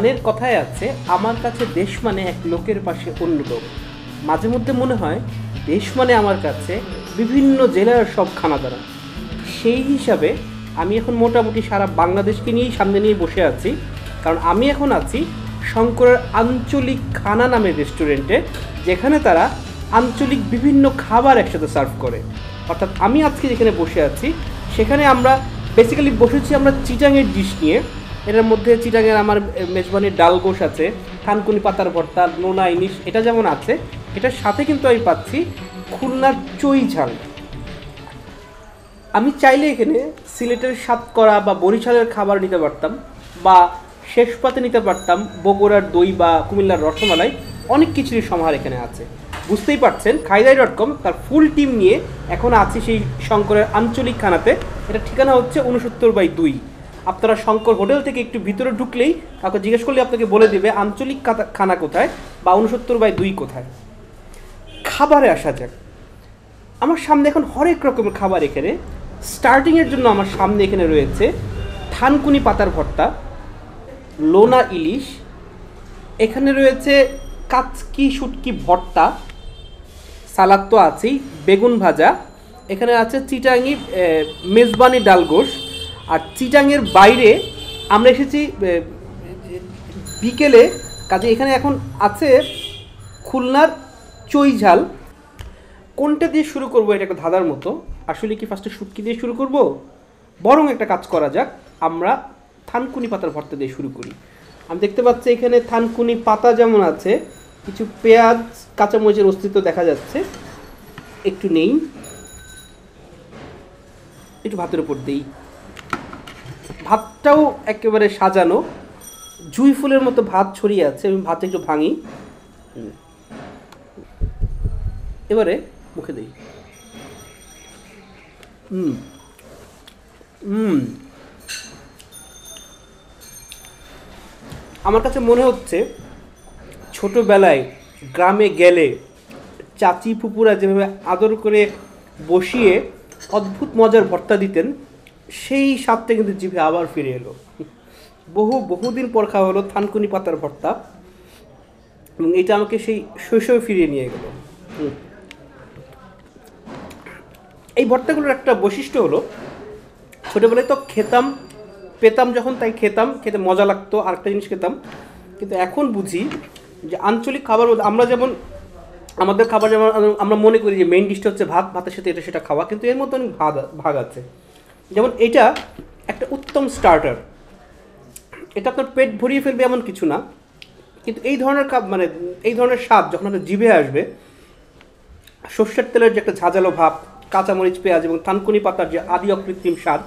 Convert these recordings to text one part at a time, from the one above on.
গানের কথায় আছে, আমার কাছে দেশ মানে এক লোকের পাশে অন্য লোক। মাঝে মধ্যে মনে হয়, দেশ মানে আমার কাছে বিভিন্ন জেলার সব খানাদানা সেই হিসাবে আমি এখন মোটামুটি সারা বাংলাদেশকে নিয়েই সামনে নিয়ে বসে আছি, কারণ আমি এখন আছি শঙ্করের আঞ্চলিক খানা নামের রেস্টুরেন্টে, যেখানে তারা আঞ্চলিক বিভিন্ন খাবার একসাথে সার্ভ করে। অর্থাৎ আমি আজকে যেখানে বসে আছি, সেখানে আমরা বেসিক্যালি বসেছি আমরা চিটাংয়ের ডিশ নিয়ে। এটার মধ্যে চিটাংয়ের আমার মেজবানির ডাল আছে, থানকুনি পাতার ভর্তা, নোনা ইলিশ, এটা যেমন আছে, এটার সাথে কিন্তু আমি পাচ্ছি খুলনার চই ঝাল। আমি চাইলে এখানে সিলেটের সাতকরা বা বরিশালের খাবার নিতে পারতাম বা শেষ পাতে নিতে পারতাম, বগুড়ার দই বা কুমিল্লার রসমালাই, অনেক কিছুরই সমাহার এখানে আছে। বুঝতেই পারছেন, খাইদাই ডট কম, তার ফুল টিম নিয়ে এখন আছি সেই শঙ্করের আঞ্চলিক খানাতে। এটা ঠিকানা হচ্ছে উনসত্তর বাই দুই। আপনারা শঙ্কর হোটেল থেকে একটু ভিতরে ঢুকলেই কাউকে জিজ্ঞেস করলে আপনাকে বলে দেবে আঞ্চলিক খানা কোথায় বা উনসত্তর বাই দুই কোথায়। খাবারে আসা যাক। আমার সামনে এখন হরেক রকমের খাবার এখানে। স্টার্টিংয়ের জন্য আমার সামনে এখানে রয়েছে থানকুনি পাতার ভর্তা, লোনা ইলিশ, এখানে রয়েছে কাচকি শুটকি ভর্তা, সালাদ তো আছেই, বেগুন ভাজা, এখানে আছে চিটাঙ্গি মেজবানি ডালগোশ আর চিটাংয়ের বাইরে আমরা এসেছি বিকেলে। কাজে এখানে এখন আছে খুলনার চই ঝাল কোনটা দিয়ে শুরু করব এটা একটা ধাঁধার মতো। আসলে কি ফার্স্টে শুটকি দিয়ে শুরু করব? বরং একটা কাজ করা যাক। আমরা থানকুনি পাতার ভর্তা দিয়ে শুরু করি। আমি দেখতে পাচ্ছি এখানে থানকুনি পাতা যেমন আছে, কিছু পেঁয়াজ, কাঁচামরিচের অস্তিত্ব দেখা যাচ্ছে। একটু নেই। একটু ভাতের উপর দেই। ভাতটাও একেবারে সাজানো। জুই ফুলের মতো ভাত ছড়িয়ে আছে, আমি ভাত একটু ভাঙি। এবারে মুখে দিই। হুম। আমার কাছে মনে হচ্ছে, ছোটবেলায় গ্রামে গেলে চাচি ফুপুরা যেভাবে আদর করে বসিয়ে অদ্ভুত মজার ভর্তা দিতেন সেই স্বাদটা কিন্তু জিভে আবার ফিরে এলো। বহু, বহুদিন পর খাওয়া হলো থানকুনি পাতার ভর্তা এবং এটা আমাকে সেই শৈশবে ফিরিয়ে নিয়ে গেল। এই ভর্তাগুলোর একটা বৈশিষ্ট্য হলো, ছোটোবেলায় তো খেতাম, পেতাম যখন, তাই খেতাম, খেতে মজা লাগতো, আরেকটা জিনিস খেতাম। কিন্তু এখন বুঝি যে আঞ্চলিক খাবার আমরা যেমন, আমাদের খাবার যেমন আমরা মনে করি যে মেইন ডিশটা হচ্ছে ভাত, ভাতের সাথে এটা, সেটা খাওয়া, কিন্তু এর মধ্যে অনেক ভাগ ভাগ আছে। যেমন এটা একটা উত্তম স্টার্টার এটা আপনার পেট ভরিয়ে ফেলবে এমন কিছু না। কিন্তু এই ধরনের কাপ মানে এই ধরনের স্বাদ যখন আপনার জিভে আসবে, সর্ষের তেলের যে একটা ঝাঁঝালো ভাব, কাঁচামরিচ, পেঁয়াজ এবং থানকুনি পাতার যে আদি অকৃত্রিম স্বাদ,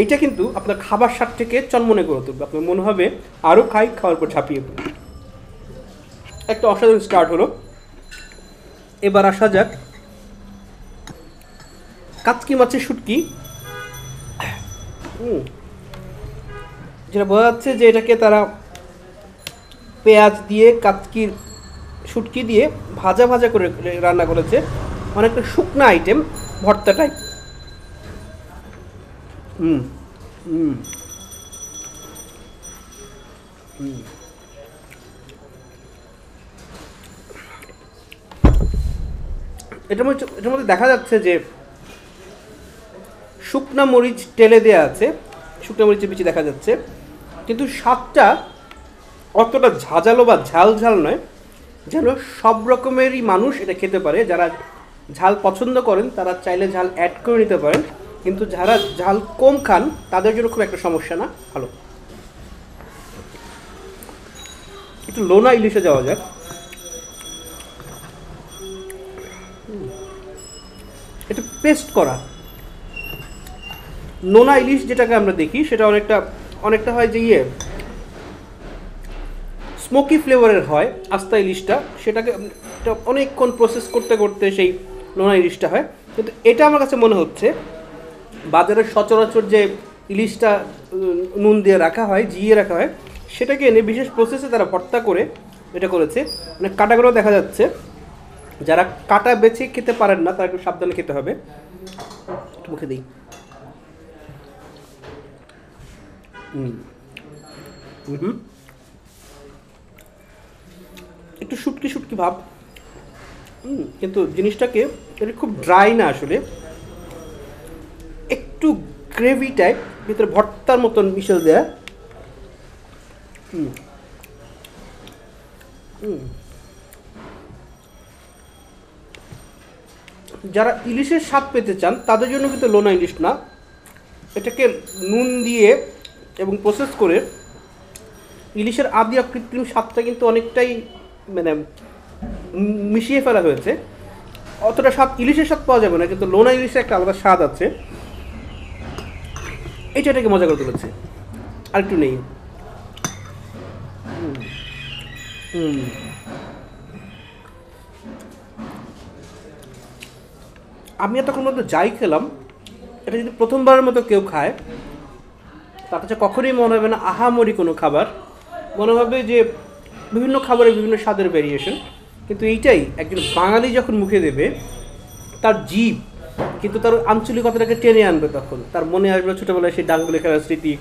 এইটা কিন্তু আপনার খাবার স্বাদ থেকে চনমনে করে তুলবে। আপনার মনে হবে আরও খাই, খাওয়ার পর ঝাঁপিয়ে পড়ি একটা অসাধারণ স্টার্ট হলো। এবার আসা যাক কাচকি মাছের শুটকি। যেটা বোঝা যাচ্ছে যে এটাকে তারা পেঁয়াজ দিয়ে কাচকির শুটকি দিয়ে ভাজা ভাজা করে রান্না করেছে। অনেকটা শুকনা আইটেম ভর্তা টাইপ হুম। হুম। এটার মধ্যে এটার মধ্যে দেখা যাচ্ছে যে শুকনা মরিচ টেলে দেওয়া আছে। শুকনা মরিচের বিচি দেখা যাচ্ছে। কিন্তু স্বাদটা অতটা ঝাঁঝালো বা ঝাল ঝাল নয়। যেন সব রকমেরই মানুষ এটা খেতে পারে। যারা ঝাল পছন্দ করেন, তারা চাইলে ঝাল অ্যাড করে নিতে পারেন। কিন্তু যারা ঝাল কম খান, তাদের জন্য খুব একটা সমস্যা না। ভালো। একটু লোনা ইলিশে যাওয়া যাক। এটা পেস্ট করা। নোনা ইলিশ যেটাকে আমরা দেখি, সেটা অনেকটা অনেকটা হয় যে ইয়ে স্মোকি ফ্লেভারের হয় আস্তা ইলিশটা। সেটাকে অনেকক্ষণ প্রসেস করতে করতে সেই নোনা ইলিশটা হয়। কিন্তু এটা আমার কাছে মনে হচ্ছে, বাজারে সচরাচর যে ইলিশটা নুন দিয়ে রাখা হয়, জিয়ে রাখা হয়, সেটাকে এনে বিশেষ প্রসেসে তারা ভর্তা করে এটা করেছে। মানে কাটাগুলো দেখা যাচ্ছে। যারা কাটা বেছে খেতে পারেন না, তারা একটু সাবধানে খেতে হবে। মুখে দিই হুম হুম একটু শুটকি শুটকি ভাব। কিন্তু জিনিসটাকে এটা খুব ড্রাই না আসলে। একটু গ্রেভি টাইপ ভিতরে ভর্তার মতন মিশে দেয়া। হুম। যারা ইলিশের স্বাদ পেতে চান, তাদের জন্য কিন্তু লোনা ইলিশ না। এটাকে নুন দিয়ে এবং প্রসেস করে ইলিশের আদি আর কৃত্রিম স্বাদটা কিন্তু অনেকটাই মানে মিশিয়ে ফেলা হয়েছে অতটা স্বাদ ইলিশের স্বাদ পাওয়া যাবে না, কিন্তু লোনা ইলিশের একটা আলাদা স্বাদ আছে এইটা এটাকে মজা করে তুলেছে আর একটু নেই। হুম। আমি এতক্ষণ মধ্যে যাই খেলাম, এটা যদি প্রথমবারের মতো কেউ খায় তার কাছে কখনোই মনে হবে না আহামরি কোনো খাবার। মনে হবে যে বিভিন্ন খাবারের বিভিন্ন স্বাদের ভেরিয়েশন কিন্তু এইটাই, একজন বাঙালি যখন মুখে দেবে, তার জীব, কিন্তু তার আঞ্চলিকতাটাকে টেনে আনবে তখন। তার মনে আসবে ছোটোবেলায় সেই ডাঙ্গুলি খেলার স্মৃতি,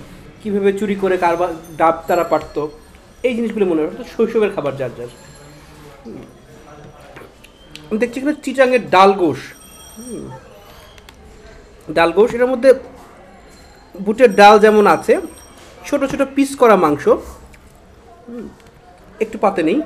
কীভাবে চুরি করে কারবার ডাব তারা পারতো। এই জিনিসগুলো মনে হবে, শৈশবের খাবার যার যার। দেখছি এখানে চিটাঙের ডাল গোশ হুম। ডাল গোশ এটার মধ্যে বুটের ডাল যেমন আছে, ছোট ছোট পিস করা মাংস। একটু পাতে নেই।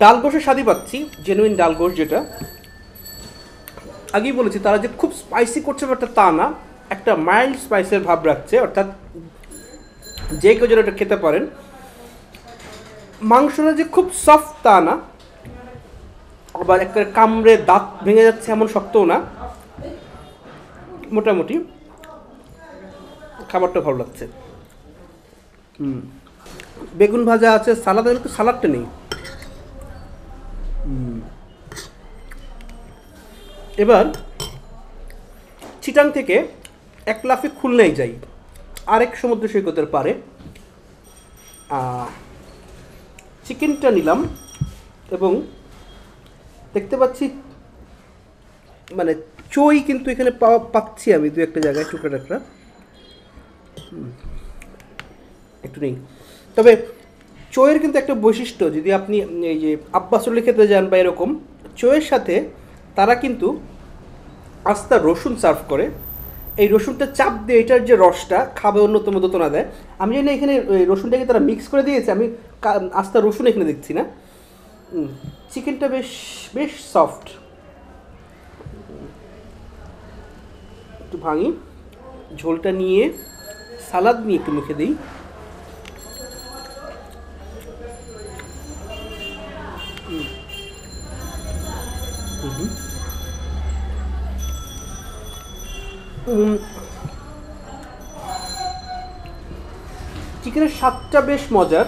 ডাল গোশের স্বাদই পাচ্ছি জেনুইন ডাল গোশ যেটা। আগেই বলেছি, তারা যে খুব স্পাইসি করছে ব্যাপারটা তা না। একটা মাইল্ড স্পাইসের ভাব রাখছে, অর্থাৎ যে কেউ যেন এটা খেতে পারেন। মাংসটা যে খুব সফট তা না, আবার একটা কামড়ে দাঁত ভেঙে যাচ্ছে এমন শক্তও না। মোটামুটি খাবারটা ভালো লাগছে। হুম। বেগুন ভাজা আছে, সালাদ সালাদটা নেই। এবার চিটাং থেকে এক লাফে খুলনায় যাই। আরেক সমুদ্র সৈকতের পারে চিকেনটা নিলাম এবং দেখতে পাচ্ছি মানে চই কিন্তু এখানে পাওয়া পাচ্ছি আমি দু একটা জায়গায়, টুকরা টাকরা। একটু নেই। তবে চইয়ের কিন্তু একটা বৈশিষ্ট্য, যদি আপনি এই যে আব্বাসলে খেতে যান বা এরকম, চইয়ের সাথে তারা কিন্তু আস্তা রসুন সার্ভ করে। এই রসুনটা চাপ দিয়ে এটার যে রসটা খাবে অন্যতম দোতনা দেয়। আমি জানি এখানে রসুনটাকে তারা মিক্স করে দিয়েছে, আমি আস্তা রসুন এখানে দেখছি না। চিকেনটা বেশ বেশ সফট একটু ভাঙি। ঝোলটা নিয়ে সালাদ নিয়ে একটু মুখে দিই। চিকেনের স্বাদটা বেশ মজার,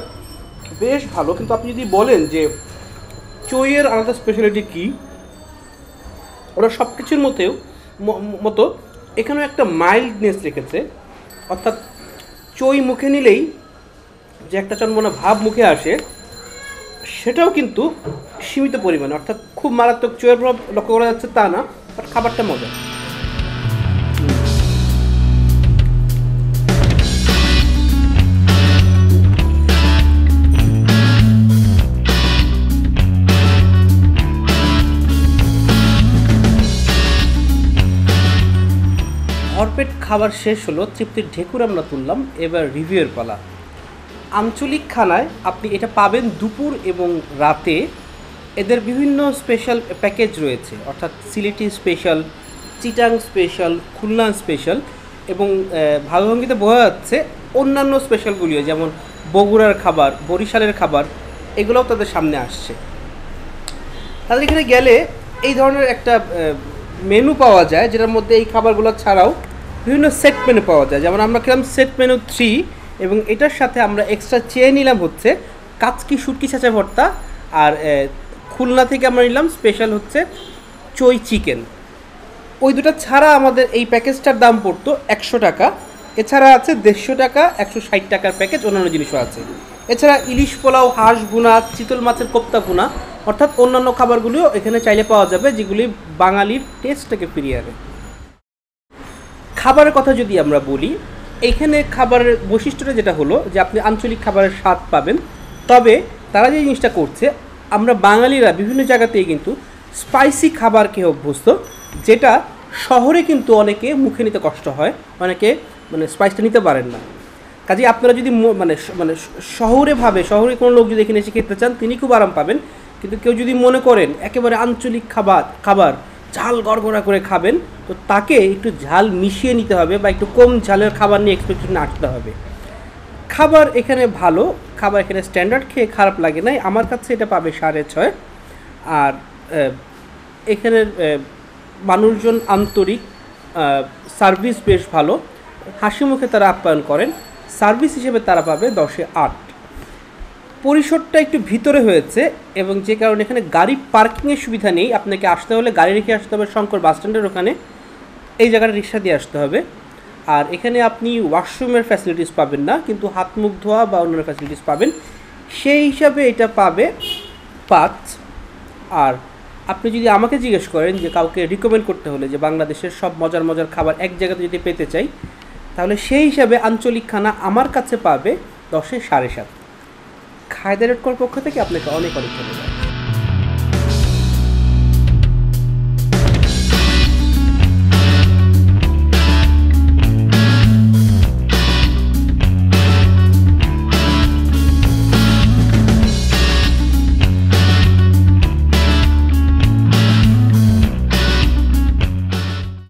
বেশ ভালো, কিন্তু আপনি যদি বলেন যে চইয়ের আলাদা স্পেশালিটি কী, ওরা সব কিছুর মতেও মতো এখানেও একটা মাইল্ডনেস রেখেছে, অর্থাৎ চই মুখে নিলেই যে একটা চন্মনা ভাব মুখে আসে সেটাও কিন্তু সীমিত পরিমাণে, অর্থাৎ খুব মারাত্মক চইয়ের প্রভাব লক্ষ্য করা যাচ্ছে তা না বাট খাবারটা মজা। ভরপেট খাবার শেষ হলো, তৃপ্তির ঢেকুর আমরা তুললাম, এবার রিভিউয়ের পালা। আঞ্চলিক খানায় আপনি এটা পাবেন দুপুর এবং রাতে। এদের বিভিন্ন স্পেশাল প্যাকেজ রয়েছে অর্থাৎ Sylheti special Chittagong special Khulna special এবং আহ, ভাবভঙ্গিতে বোঝা যাচ্ছে অন্যান্য স্পেশালগুলিও যেমন বগুড়ার খাবার বরিশালের খাবার এগুলোও তাদের সামনে আসছে। তাদের এখানে গেলে এই ধরনের একটা মেনু পাওয়া যায় যেটার মধ্যে এই খাবারগুলো ছাড়াও বিভিন্ন সেট মেনু পাওয়া যায়। যেমন আমরা খেলাম সেট মেনু থ্রি এবং এটার সাথে আমরা এক্সট্রা চেয়ে নিলাম হচ্ছে কাচকি শুটকি ছাঁচা ভর্তা আর খুলনা থেকে আমরা নিলাম স্পেশাল হচ্ছে চই চিকেন ওই দুটো ছাড়া আমাদের এই প্যাকেজটার দাম পড়তো একশো টাকা। এছাড়া আছে দেড়শো টাকা, একশো ষাট টাকার প্যাকেজ অন্যান্য জিনিসও আছে। এছাড়া ইলিশ পোলাও, হাঁস ভুনা, চিতল মাছের কোপ্তা ভুনা, অর্থাৎ অন্যান্য খাবারগুলিও এখানে চাইলে পাওয়া যাবে, যেগুলি বাঙালির টেস্টটাকে ফিরিয়ে আনে। খাবারের কথা যদি আমরা বলি এইখানে খাবারের বৈশিষ্ট্যটা যেটা হলো যে আপনি আঞ্চলিক খাবারের স্বাদ পাবেন। তবে তারা যে জিনিসটা করছে, আমরা বাঙালিরা বিভিন্ন জায়গাতেই কিন্তু স্পাইসি খাবার খেয়ে অভ্যস্ত, যেটা শহরে কিন্তু অনেকে মুখে নিতে কষ্ট হয়, অনেকে মানে স্পাইসটা নিতে পারেন না। কাজে আপনারা যদি মানে মানে শহরে ভাবে, শহরে কোনো লোক যদি এখানে এসে খেতে চান, তিনি খুব আরাম পাবেন। কিন্তু কেউ যদি মনে করেন একেবারে আঞ্চলিক খাবার খাবার ঝাল গড়গড়া করে খাবেন, তো তাকে একটু ঝাল মিশিয়ে নিতে হবে বা একটু কম ঝালের খাবার নিয়ে এক্সপেকটেশন আসতে হবে। খাবার এখানে ভালো, খাবার এখানে স্ট্যান্ডার্ড খেয়ে খারাপ লাগে নাই। আমার কাছে এটা পাবে সাড়ে ছয়। আর এখানের মানুষজন আন্তরিক সার্ভিস বেশ ভালো। হাসি মুখে তারা আপ্যায়ন করেন। সার্ভিস হিসেবে তারা পাবে দশে আট। পরিসরটা একটু ভিতরে হয়েছে এবং যে কারণে এখানে গাড়ি পার্কিংয়ের সুবিধা নেই। আপনাকে আসতে হলে গাড়ি রেখে আসতে হবে শঙ্কর বাস স্ট্যান্ডের ওখানে। এই জায়গাটা রিক্সা দিয়ে আসতে হবে। আর এখানে আপনি ওয়াশরুমের ফ্যাসিলিটিস পাবেন না, কিন্তু হাত মুখ ধোয়া বা অন্যান্য ফ্যাসিলিটিস পাবেন। সেই হিসাবে এটা পাবে পাঁচ। আর আপনি যদি আমাকে জিজ্ঞেস করেন যে কাউকে রিকমেন্ড করতে হলে যে বাংলাদেশের সব মজার মজার খাবার এক জায়গাতে যদি পেতে চাই, তাহলে সেই হিসাবে আঞ্চলিক খানা আমার কাছে পাবে দশে সাড়ে সাত। খায়দা ডট কর পক্ষ থেকে আপনাকে অনেক অনেক ধন্যবাদ।